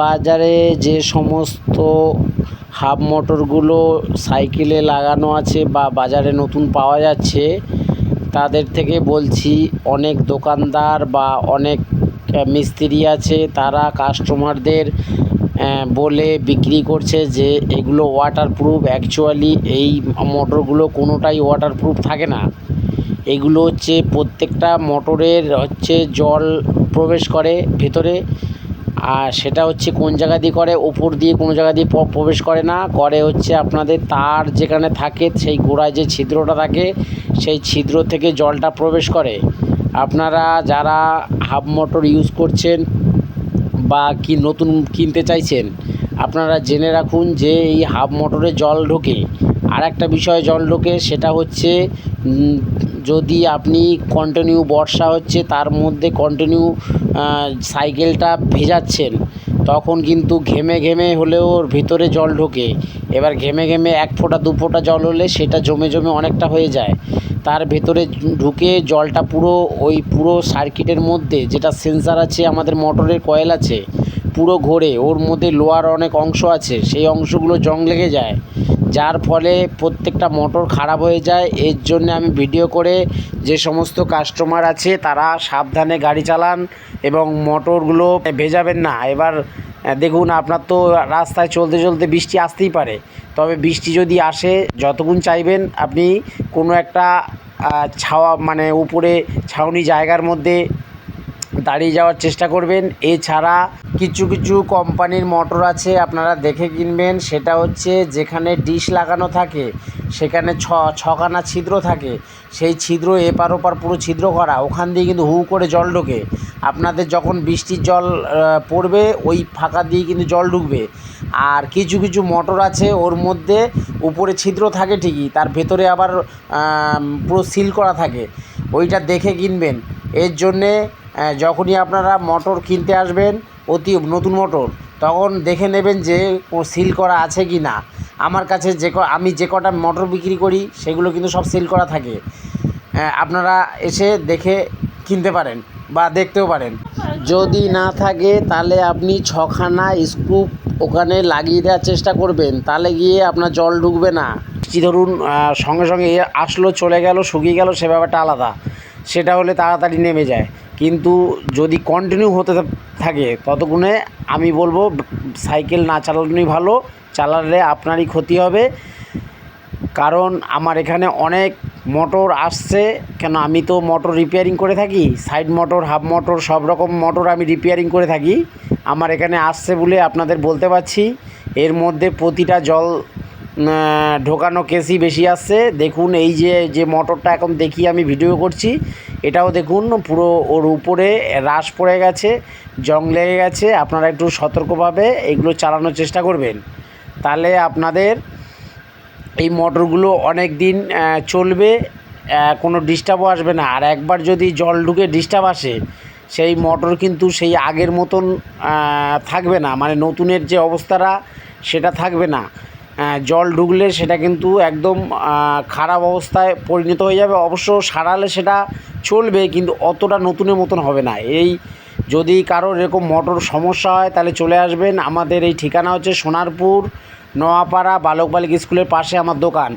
বাজারে যে সমস্ত হাফ মোটরগুলো সাইকেলে লাগানো আছে বা বাজারে নতুন পাওয়া যাচ্ছে, তাদের থেকে বলছি অনেক দোকানদার বা অনেক মিস্ত্রি আছে, তারা কাস্টমারদের বলে বিক্রি করছে যে এগুলো ওয়াটারপ্রুফ অ্যাকচুয়ালি এই মোটরগুলো কোনোটাই ওয়াটারপ্রুফ থাকে না। এগুলো হচ্ছে প্রত্যেকটা মোটরের হচ্ছে জল প্রবেশ করে ভেতরে। আর সেটা হচ্ছে কোন জায়গা দিয়ে করে, ওপর দিয়ে কোনো জায়গা দিয়ে প্রবেশ করে না। করে হচ্ছে আপনাদের তার যেখানে থাকে, সেই গোড়ায় যে ছিদ্রটা থাকে, সেই ছিদ্র থেকে জলটা প্রবেশ করে। আপনারা যারা হাফ মোটর ইউজ করছেন বা কি নতুন কিনতে চাইছেন, আপনারা জেনে রাখুন যে এই হাফ মোটরে জল ঢোকে। আর একটা বিষয়ে জল ঢোকে, সেটা হচ্ছে যদি আপনি কন্টিনিউ বর্ষা হচ্ছে, তার মধ্যে কন্টিনিউ সাইকেলটা ভেজাচ্ছেন, তখন কিন্তু ঘেমে ঘেমে হলেও ওর ভিতরে জল ঢোকে। এবার ঘেমে ঘেমে এক ফোঁটা, দু ফোঁটা জল হলে সেটা জমে জমে অনেকটা হয়ে যায়। তার ভেতরে ঢুকে জলটা পুরো ওই পুরো সার্কিটের মধ্যে, যেটা সেন্সার আছে, আমাদের মোটরের কয়েল আছে, পুরো ঘোরে। ওর মধ্যে লোয়ার অনেক অংশ আছে, সেই অংশগুলো জং লেগে যায়। যার ফলে প্রত্যেকটা মোটর খারাপ হয়ে যায়। এর জন্য আমি ভিডিও করে যে সমস্ত কাস্টমার আছে, তারা সাবধানে গাড়ি চালান এবং মোটরগুলো ভেজাবেন না। এবার দেখুন, আপনার তো রাস্তায় চলতে চলতে বৃষ্টি আসতেই পারে। তবে বৃষ্টি যদি আসে যতক্ষণ চাইবেন আপনি কোনো একটা ছাওয়া মানে উপরে ছাউনি জায়গার মধ্যে দাঁড়িয়ে যাওয়ার চেষ্টা করবেন। এছাড়া কিছু কিছু কোম্পানির মোটর আছে আপনারা দেখে কিনবেন। সেটা হচ্ছে যেখানে ডিশ লাগানো থাকে, সেখানে ছ, ছখানা ছিদ্র থাকে। সেই ছিদ্র এপার ওপার পুরো ছিদ্র করা, ওখান দিয়ে কিন্তু হু করে জল ঢোকে। আপনাদের যখন বৃষ্টির জল পড়বে, ওই ফাঁকা দিয়ে কিন্তু জল ঢুকবে। আর কিছু কিছু মোটর আছে, ওর মধ্যে উপরে ছিদ্র থাকে ঠিকই, তার ভেতরে আবার পুরো সিল করা থাকে। ওইটা দেখে কিনবেন। এর জন্যে যখনই আপনারা মোটর কিনতে আসবেন, অতি নতুন মোটর, তখন দেখে নেবেন যে ও সিল করা আছে কি না আমার কাছে যে আমি যে কটা মোটর বিক্রি করি, সেগুলো কিন্তু সব সিল করা থাকে। আপনারা এসে দেখে কিনতে পারেন বা দেখতেও পারেন। যদি না থাকে, তাহলে আপনি ছখানা স্ক্রু ওখানে লাগিয়ে দেওয়ার চেষ্টা করবেন। তাহলে গিয়ে আপনার জল ঢুকবে না। কি ধরুন সঙ্গে সঙ্গে আসলো, চলে গেল, শুকিয়ে গেল, সে ব্যাপারটা আলাদা। সেটা হলে তাড়াতাড়ি নেমে যায়। কিন্তু যদি কন্টিনিউ হতে থাকে, ততক্ষণে আমি বলব, সাইকেল না চালানোই ভালো, চালালে আপনারই ক্ষতি হবে। কারণ আমার এখানে অনেক মোটর আসছে, কেন আমি তো মোটর রিপেয়ারিং করে থাকি সাইড মোটর হাফ মোটর সব রকম মোটর আমি রিপেয়ারিং করে থাকি। আমার এখানে আসছে বলে আপনাদের বলতে পারছি। এর মধ্যে প্রতিটা জল ঢোকানো কেসই বেশি আসছে। দেখুন, এই যে যে মোটরটা এখন দেখি আমি ভিডিও করছি, এটাও দেখুন, পুরো ওর উপরে রাশ পড়ে গেছে, জং লেগে গেছে। আপনারা একটু সতর্কভাবে এগুলো চালানোর চেষ্টা করবেন। তাহলে আপনাদের এই মোটরগুলো অনেক দিন চলবে কোনো ডিস্টার্বও আসবে না। আর একবার যদি জল ঢুকে ডিস্টার্ব আসে, সেই মোটর কিন্তু সেই আগের মতন থাকবে না। মানে নতুনের যে অবস্থাটা, সেটা থাকবে না। জল ঢুকলে সেটা কিন্তু একদম খারাপ অবস্থায় পরিণত হয়ে যাবে। অবশ্য সারালে সেটা চলবে, কিন্তু অতটা নতুনের মতন হবে না। এই যদি কারোর এরকম মোটর সমস্যা হয়, তাহলে চলে আসবেন। আমাদের এই ঠিকানা হচ্ছে সোনারপুর, নোয়াপাড়া, বালকবালিক স্কুলের পাশে আমার দোকান।